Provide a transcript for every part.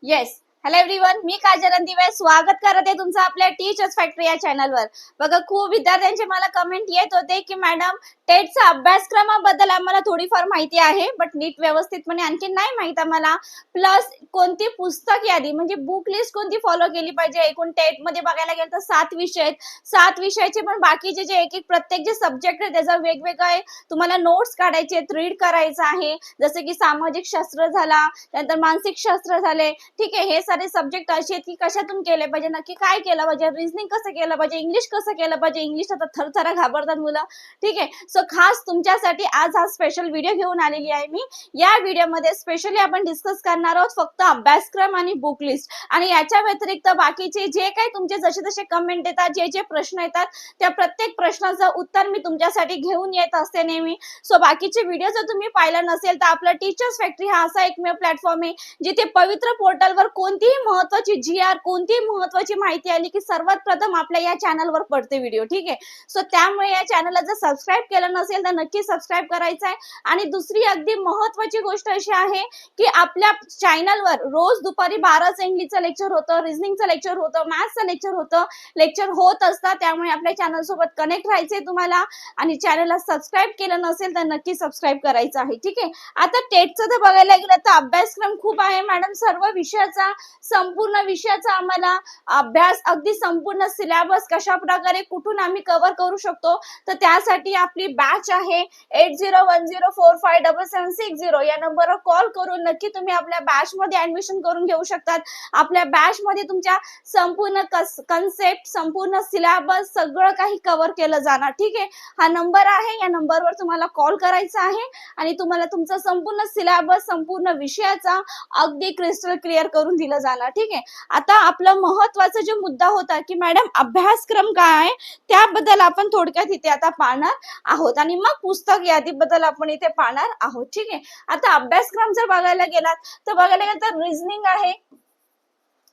yes. Hello everyone मी काजल दिवे स्वागत करत आहे तुमचं आपल्या टीचर्स फॅक्टरी या चॅनलवर बघा खूप विद्यार्थ्यांचे मला कमेंट येत होते की मॅडम टेटचा अभ्यासक्रमाबद्दल आम्हाला थोडीफार माहिती आहे बट नीट व्यवस्थितपणे आणखी नाही माहीत आम्हाला. प्लस कोणती पुस्तक यादी म्हणजे बुक लिस्ट कोणती फॉलो केली पाहिजे? एकूण टेटमध्ये बघायला गेलं तर सात विषय आहेत. सात विषयाचे पण बाकीचे जे एक एक प्रत्येक जे सब्जेक्ट आहे त्याचा वेगवेगळा तुम्हाला नोट्स काढायचे आहेत रीड करायचं आहे. जसं की सामाजिक शास्त्र झाला त्यानंतर मानसिक शास्त्र झाले. ठीक आहे हे सारे सब्जेक्ट असे आहेत की कशातून केले पाहिजे नक्की काय केलं पाहिजे रिझनिंग कसं केलं पाहिजे इंग्लिश कसं केलं पाहिजे इंग्लिश आता थरथरा घाबरतात मुलं. ठीक आहे? सो खास तुमच्यासाठी आज हा स्पेशल व्हिडिओ घेऊन आलेली आहे मी. या व्हिडिओमध्ये स्पेशली आपण डिस्कस करणार आहोत फक्त अभ्यासक्रम आणि बुक लिस्ट आणि याच्या व्यतिरिक्त बाकीचे जे काही तुमचे जसे जसे कमेंट येतात जे जे प्रश्न येतात त्या प्रत्येक प्रश्नाचं उत्तर मी तुमच्यासाठी घेऊन येत असते नेहमी. सो बाकीचे व्हिडिओ जर तुम्ही पाहिला नसेल तर आपला टीचर्स फॅक्टरी हा असा एकमेव प्लॅटफॉर्म आहे जिथे पवित्र पोर्टलवर कोणतीही महत्वाची जी आर कोणतीही महत्वाची माहिती आली की सर्वात प्रथम आपल्या या चॅनलवर पडते व्हिडिओ ठीक आहे? सो त्यामुळे या चॅनलला जर सबस्क्राईब केलं नसेल तर नक्की सबस्क्राईब करायचं आहे. आणि दुसरी अगदी महत्वाची गोष्ट अशी आहे की आपल्या चॅनलवर रोज दुपारी बारा इंग्लिशचं लेक्चर होतं रिझनिंगचं लेक्चर होतं मॅथ्सचं लेक्चर होतं लेक्चर होत असतात त्यामुळे आपल्या चॅनल सोबत कनेक्ट राहायचंय तुम्हाला. आणि चॅनलला सबस्क्राईब केलं नसेल तर नक्की सबस्क्राईब करायचं आहे ठीक आहे? आता टेटचं जर बघायला गेलं तर अभ्यासक्रम खूप आहे मॅडम सर्व विषयाचा संपूर्ण विषयाचा आम्हाला अभ्यास अगदी संपूर्ण सिलेबस कशा प्रकारे कुठून आम्ही कव्हर करू शकतो? तर त्यासाठी आपली बॅच आहे eight zero one zero four five double seven six zero या नंबरवर कॉल करून नक्की तुम्ही आपल्या बॅच मध्ये ऍडमिशन करून घेऊ शकतात. आपल्या बॅच मध्ये तुमच्या संपूर्ण कन्सेप्ट संपूर्ण सिलेबस सगळं काही कव्हर केलं जाणार. ठीक आहे? हा नंबर आहे. या नंबरवर तुम्हाला कॉल करायचा आहे आणि तुम्हाला तुमचा संपूर्ण सिलेबस संपूर्ण विषयाचा अगदी क्रिस्टल क्लिअर करून दिलं जाणार ठीक आहे? आता आपला महत्त्वाचा जो मुद्दा होता की मॅडम अभ्यासक्रम काय आहे? त्याबद्दल आपण थोडक्यात इथे आता पाहणार आहोत आणि मग पुस्तक यादीबद्दल आपण इथे पाहणार आहोत. ठीक आहे? आता अभ्यासक्रम जर बघायला गेलात तर बघायला गेलं तर रिझनिंग आहे.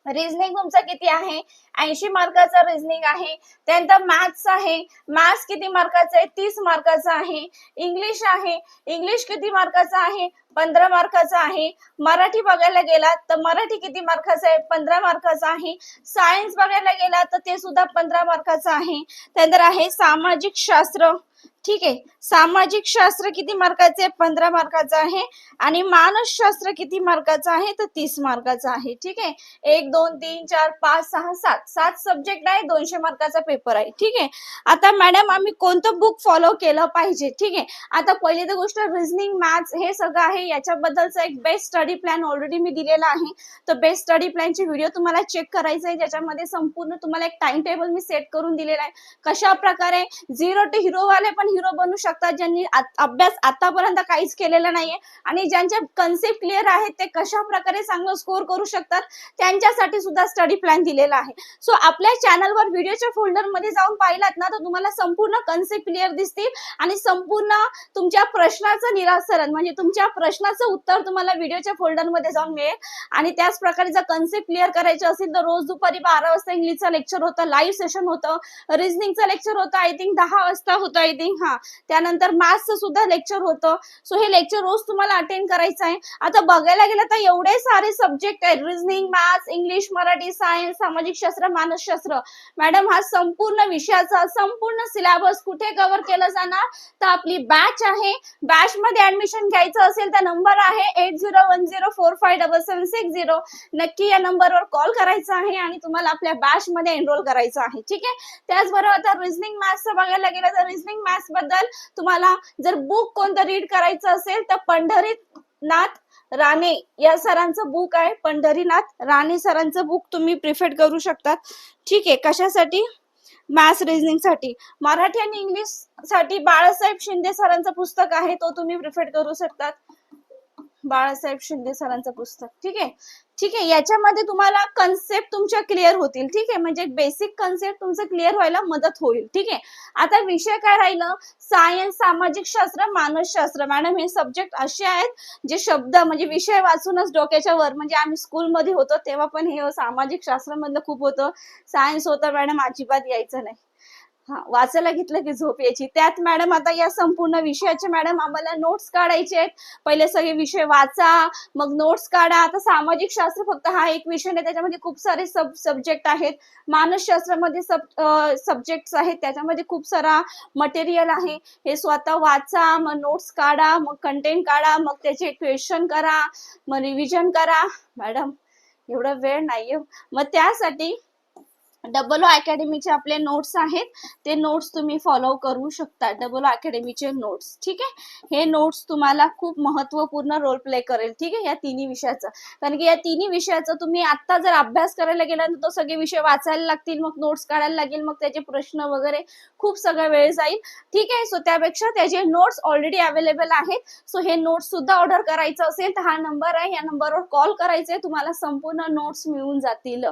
रिझनिंग तुमचं किती आहे? ऐंशी मार्काचा रिझनिंग आहे. त्यानंतर मॅथ्स आहे. मॅथ्स किती मार्काचा आहे? तीस मार्काचा आहे. इंग्लिश आहे. इंग्लिश किती मार्काचा आहे? पंधरा मार्काचा आहे. मराठी बघायला गेलात तर मराठी किती मार्काचा आहे? पंधरा मार्काचा आहे. सायन्स बघायला गेलात तर ते सुद्धा पंधरा मार्काचं आहे. त्यानंतर आहे सामाजिक शास्त्र. ठीक आहे. सामाजिक शास्त्र किती मार्काचे आहे? पंधरा मार्काचं आहे. आणि मानसशास्त्र किती मार्काचं आहे? तर तीस मार्काचं आहे. ठीक आहे. एक दोन तीन चार पाच सहा सात. सात सब्जेक्ट आहे दोनशे मार्काचा पेपर आहे. ठीक आहे? आता मॅडम आम्ही कोणतं बुक फॉलो केलं पाहिजे? ठीक आहे? आता पहिली तर गोष्ट रिझनिंग मॅथ्स हे सगळं आहे. याच्याबद्दलचा एक बेस्ट स्टडी प्लॅन ऑलरेडी मी दिलेला आहे. तर बेस्ट स्टडी प्लॅनचे व्हिडिओ तुम्हाला चेक करायचं आहे. ज्याच्यामध्ये संपूर्ण तुम्हाला एक टाइम टेबल मी सेट करून दिलेला आहे. कशा प्रकारे? झिरो टू हिरो वाले पण हिरो बनू शकतात ज्यांनी अभ्यास आतापर्यंत काहीच केलेला नाहीये. आणि ज्यांचे कन्सेप्ट क्लिअर आहेत ते कशा प्रकारे चांगलं स्कोर करू शकतात त्यांच्यासाठी सुद्धा स्टडी प्लॅन दिलेला आहे. सो आपल्या चॅनलवर व्हिडिओच्या फोल्डरमध्ये जाऊन पाहिलात ना तर तुम्हाला संपूर्ण कन्सेप्ट क्लिअर दिसतील. आणि संपूर्ण तुमच्या प्रश्नाचं निरासरण म्हणजे तुमच्या प्रश्नाचं उत्तर तुम्हाला व्हिडिओच्या फोल्डरमध्ये जाऊन मिळेल. आणि त्याच प्रकारे जर कन्सेप्ट क्लिअर करायचे असेल तर रोज दुपारी बारा वाजता इंग्लिशचं लेक्चर होतं लाईव्ह सेशन होतं रिझनिंगचं लेक्चर होतं आय थिंक दहा वाजता होतं आय थिंक हा. त्यानंतर मॅथ्सचं सुद्धा लेक्चर होतं. सो हे लेक्चर रोज तुम्हाला अटेंड करायचं आहे. आता बघायला गेलं तर एवढे सारे सब्जेक्ट आहेत. Reasoning maths English Marathi science सामाजिक शास्त्र मानसशास्त्र. मॅडम हा संपूर्ण विषयाचा संपूर्ण सिलेबस कुठे कव्हर केला जाणार? तर आपली बॅच आहे. बॅच मध्ये ऍडमिशन घ्यायचं असेल तर नंबर आहे eight zero one zero four five double seven six zero नक्की या नंबरवर कॉल करायचा आहे आणि तुम्हाला आपल्या बॅच मध्ये एनरोल करायचं आहे. ठीक आहे? त्याचबरोबर आता रिझनिंग मॅथ्स बघायला गेलं तर रिझनिंग मॅथ्सबद्दल तुम्हाला जर बुक कोणतं रीड करायचं असेल तर पंढरीत नाथ राणे या सरांचं बुक आहे पंढरीनाथ. राणे सरांचं बुक तुम्ही प्रिफेट करू शकतात. ठीक आहे कशासाठी? मॅथ्स रिझनिंगसाठी. मराठी आणि इंग्लिशसाठी बाळासाहेब शिंदे सरांचं पुस्तक आहे तो तुम्ही प्रिफर करू शकतात. बाळासाहेब शिंदे सरांचं पुस्तक. ठीक आहे? ठीक आहे याच्यामध्ये तुम्हाला कन्सेप्ट तुमच्या क्लिअर होतील. ठीक आहे? म्हणजे बेसिक कन्सेप्ट तुमचं क्लिअर व्हायला मदत होईल. ठीक आहे? आता विषय काय राहिलं? सायन्स सामाजिक शास्त्र मानसशास्त्र मॅडम हे सब्जेक्ट असे आहेत जे शब्द म्हणजे विषय वाचूनच डोक्याच्या वर म्हणजे आम्ही स्कूलमध्ये होतो तेव्हा पण हे सामाजिक शास्त्रामधलं खूप होतं. सायन्स होतं मॅडम अजिबात यायचं नाही. हा वाचायला घेतलं की झोप यायची. त्यात मॅडम आता या संपूर्ण विषयाचे मॅडम आम्हाला नोट्स काढायचे आहेत. पहिले सगळे विषय वाचा मग नोट्स काढा. आता सामाजिक शास्त्र फक्त हा एक विषय नाही त्याच्यामध्ये खूप सारे सब सब्जेक्ट आहेत. मानसशास्त्रामध्ये सब सब्जेक्ट्स आहेत त्याच्यामध्ये खूप सारा मटेरियल आहे. हे स्वतः वाचा मग नोट्स काढा मग कंटेंट काढा मग त्याचे क्वेश्चन करा मग रिव्हिजन करा. मॅडम एवढा वेळ नाहीये. मग त्यासाठी डबल ओ अकॅडमीचे आपले नोट्स आहेत. ते नोट्स तुम्ही फॉलो करू शकता. डबल ओ अकॅडमीचे नोट्स ठीक आहे? हे नोट्स तुम्हाला खूप महत्त्वपूर्ण रोल प्ले करेल. ठीक आहे? या तिन्ही विषयाचं. कारण की या तिन्ही विषयाचा तुम्ही आता जर अभ्यास करायला गेला तर तो सगळे विषय वाचायला लागतील मग नोट्स काढायला लागेल मग त्याचे प्रश्न वगैरे खूप सगळा वेळ जाईल. ठीक आहे? सो त्यापेक्षा त्याचे नोट्स ऑलरेडी अवेलेबल आहेत. सो हे नोट्स सुद्धा ऑर्डर करायचं असेल तर हा नंबर आहे. या नंबरवर कॉल करायचे तुम्हाला संपूर्ण नोट्स मिळून जातील.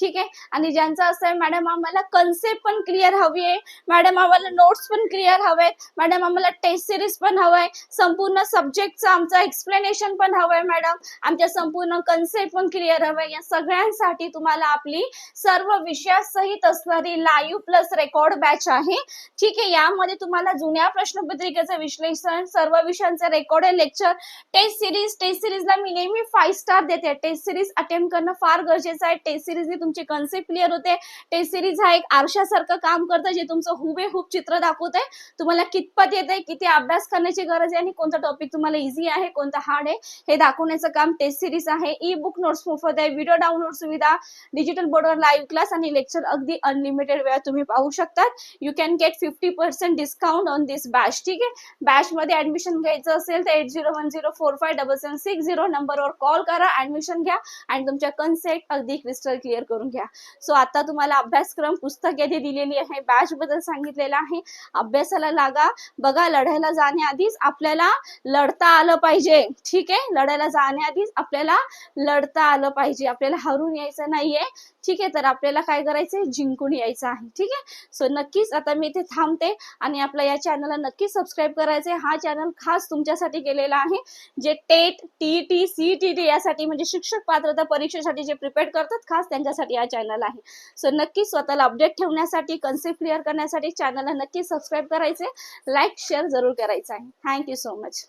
ठीक आहे? आणि ज्यांचा असं आहे. मॅडम आम्हाला कन्सेप्ट पण क्लिअर हवी आहे. मॅडम आम्हाला नोट्स पण क्लिअर हवेत मॅडम आम्हाला टेस्ट सिरीज पण हवंय संपूर्ण सब्जेक्टचं आमचं एक्सप्लेनेशन पण हवंय मॅडम आमच्या संपूर्ण कन्सेप्ट पण क्लिअर हवंय या सगळ्यांसाठी तुम्हाला आपली सर्व विषयासहित असणारी लाईव्ह प्लस रेकॉर्ड बॅच आहे. ठीक आहे यामध्ये तुम्हाला जुन्या प्रश्नपत्रिकेचं विश्लेषण सर्व विषयांचं आहे लेक्चर टेस्ट सिरीज टेस्ट सिरीजला मी नेहमी फाईव्ह स्टार देते. टेस्ट सिरीज अटेम्प्ट करणं फार गरजेचं आहे. टेस्ट सिरीजने तुमचे कन्सेप्ट क्लिअर होते. टेस्ट सिरीज हा एक आरशासारखं काम करतं जे तुमचं हुबेहूब चित्र दाखवत आहे तुम्हाला कितपत येत आहे किती अभ्यास करण्याची गरज आहे आणि कोणता टॉपिक तुम्हाला इझी आहे कोणता हार्ड आहे हे दाखवण्याचं काम टेस्ट सिरीज आहे. ई बुक नोट्स मोफत आहे व्हिडिओ डाउनलोड सुविधा डिजिटल बोर्डवर लाईव्ह क्लास आणि लेक्चर अगदी अनलिमिटेड वेळा तुम्ही पाहू शकतात. You can get fifty percent discount on this batch ठीक आहे? बॅच मध्ये ऍडमिशन घ्यायचं असेल तर eight zero one zero four five double seven six zero नंबरवर कॉल करा ऍडमिशन घ्या आणि तुमच्या कन्सेप्ट अगदी क्रिस्टल क्लिअर करून घ्या. सो आता तुम्हाला अभ्यासक्रम पुस्तक येथे दिलेली आहे बॅच बद्दल सांगितलेलं आहे. अभ्यासाला लागा. बघा लढायला जाण्याआधीच आपल्याला लढता आलं पाहिजे. ठीक आहे? लढायला जाण्याआधीच आपल्याला लढता आलं पाहिजे. आपल्याला हरून यायचं नाहीये. ठीक आहे? तर आपल्याला काय करायचंय? जिंकून यायचं आहे. ठीक आहे? सो नक्कीच आता मी इथे थांबते आणि आपल्या या चॅनलला नक्की सबस्क्राईब करायचंय. हा चॅनल खास तुमच्यासाठी केलेला आहे. जे TET T T C T T यासाठी म्हणजे शिक्षक पात्रता परीक्षेसाठी जे प्रिपेअर करतात खास त्यांच्यासाठी हा चॅनल आहे. सो नक्की स्वतःला अपडेट ठेवण्यासाठी कन्सेप्ट क्लिअर करण्यासाठी चॅनलला नक्की सबस्क्राईब करायचे. लाईक शेअर जरूर करायचं आहे. Thank you so much